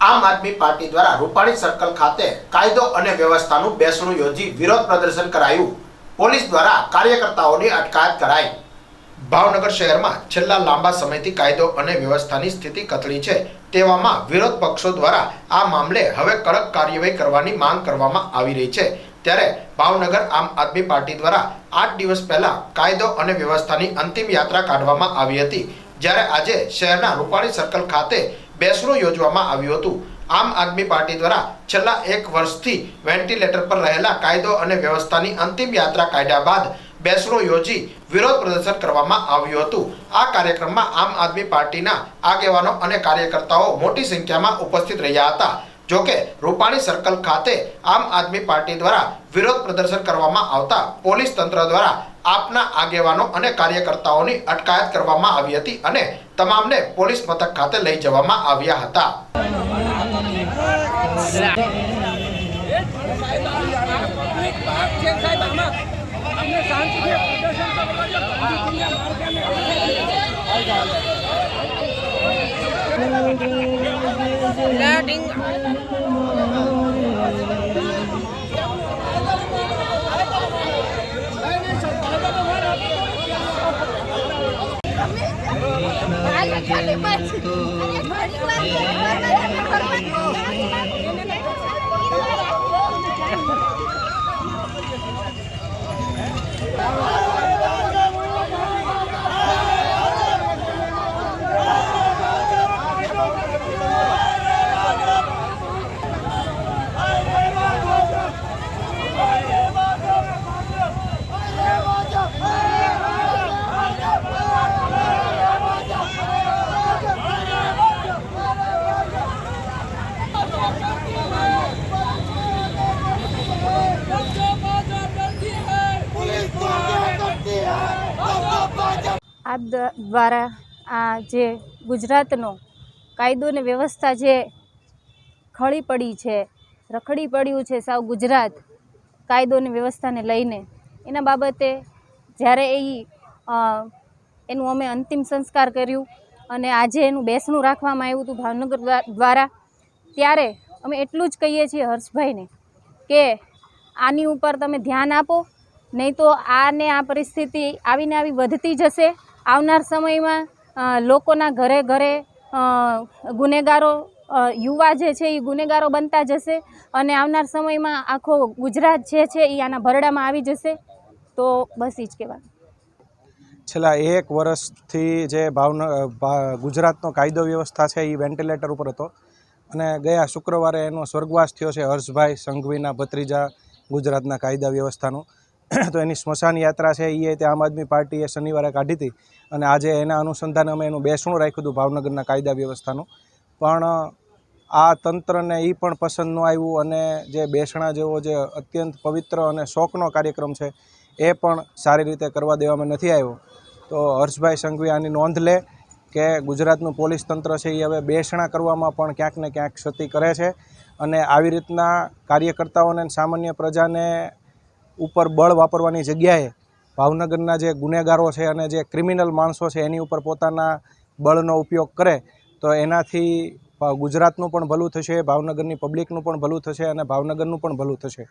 આમ આદમી પાર્ટી દ્વારા રૂપાણી સર્કલ ખાતે કાયદો અને વ્યવસ્થાનું બેસણું યોજી વિરોધ પ્રદર્શન કરાયું. પોલીસ દ્વારા કાર્યકર્તાઓની અટકાયત કરાઈ. ભાવનગર શહેરમાં છેલ્લા લાંબા સમયથી કાયદો અને વ્યવસ્થાની સ્થિતિ કથળી છે તેવામાં વિરોધ પક્ષો દ્વારા આ મામલે હવે કડક કાર્યવાહી કરવાની માંગ કરવામાં આવી રહી છે. ત્યારે ભાવનગર આમ આદમી પાર્ટી દ્વારા આઠ દિવસ પહેલા કાયદો અને વ્યવસ્થાની અંતિમ યાત્રા કાઢવામાં આવી હતી. જ્યારે આજે શહેરના રૂપાણી સર્કલ ખાતે બેસણું યોજવામાં આવ્યું હતું. આમ આદમી પાર્ટી દ્વારા છેલ્લા એક વર્ષથી વેન્ટિલેટર પર રહેલા કાયદો અને વ્યવસ્થાની અંતિમ યાત્રા કાઢ્યા બાદ બેસણું યોજી વિરોધ પ્રદર્શન કરવામાં આવ્યું હતું. આ કાર્યક્રમમાં આમ આદમી પાર્ટીના આગેવાનો અને કાર્યકર્તાઓ મોટી સંખ્યામાં ઉપસ્થિત રહ્યા હતા. જોકે રૂપાણી સર્કલ ખાતે આમ આદમી પાર્ટી દ્વારા વિરોધ પ્રદર્શન કરવામાં આવતા પોલીસ તંત્ર દ્વારા આપના આગેવાનો અને કાર્યકર્તાઓની અટકાયત કરવામાં આવી હતી અને તમામને પોલીસ મથક ખાતે લઈ જવામાં આવ્યા હતા. Loading. દ- દ્વારા આ જે ગુજરાતનો કાયદો ને વ્યવસ્થા જે ખળી પડી છે, રખડી પડ્યું છે સાવ ગુજરાત કાયદો અને વ્યવસ્થાને લઈને, એના બાબતે જ્યારે એ એનું અમે અંતિમ સંસ્કાર કર્યું અને આજે એનું બેસણું રાખવામાં આવ્યું હતું ભાવનગર દ્વા- દ્વારા, ત્યારે અમે એટલું જ કહીએ છીએ હર્ષભાઈને કે આની ઉપર તમે ધ્યાન આપો, નહીં તો આને આ પરિસ્થિતિ આવીને આવી વધતી જશે આવનાર સમયમાં લોકોના ઘરે ઘરે ગુનેગારો યુવા જે છે એ ગુનેગારો બનતા જશે અને આવનાર સમયમાં આખો ગુજરાત જે છે એ આના ભરડામાં આવી જશે. તો બસ એ જ કહેવાનું. છેલ્લા એક વર્ષથી જે ભાવન ગુજરાતનો કાયદો વ્યવસ્થા છે એ વેન્ટિલેટર ઉપર હતો. અને ગયા શુક્રવારે એનો સ્વર્ગવાસ થયો છે હર્ષભાઈ સંઘવીના ભત્રીજા ગુજરાતના કાયદા વ્યવસ્થાનું. તો એની સ્મશાન યાત્રા છે એ તે આમ આદમી પાર્ટીએ શનિવારે કાઢી હતી અને આજે એના અનુસંધાને અમે એનું બેસણું રાખ્યું હતું ભાવનગરના કાયદા વ્યવસ્થાનું. પણ, આ તંત્રને એ પણ પસંદ ન આવ્યું અને જે બેસણા જેવો જે અત્યંત પવિત્ર અને શોખનો કાર્યક્રમ છે, એ પણ સારી રીતે કરવા દેવામાં નથી આવ્યો. તો હર્ષભાઈ સંઘવી આની નોંધ લે કે ગુજરાતનું પોલીસ તંત્ર છે એ હવે બેસણા કરવામાં પણ ક્યાંક ને ક્યાંક ક્ષતિ કરે છે અને આવી રીતના કાર્યકર્તાઓને સામાન્ય પ્રજાને ઉપર બળ વાપરવાની જગ્યાએ ભાવનગરના જે ગુનેગારો છે અને જે ક્રિમિનલ માણસો છે એની ઉપર પોતાના બળનો ઉપયોગ કરે, તો એનાથી ગુજરાતનું પણ ભલું થશે, ભાવનગરની પબ્લિકનું પણ ભલું થશે અને ભાવનગરનું પણ ભલું થશે.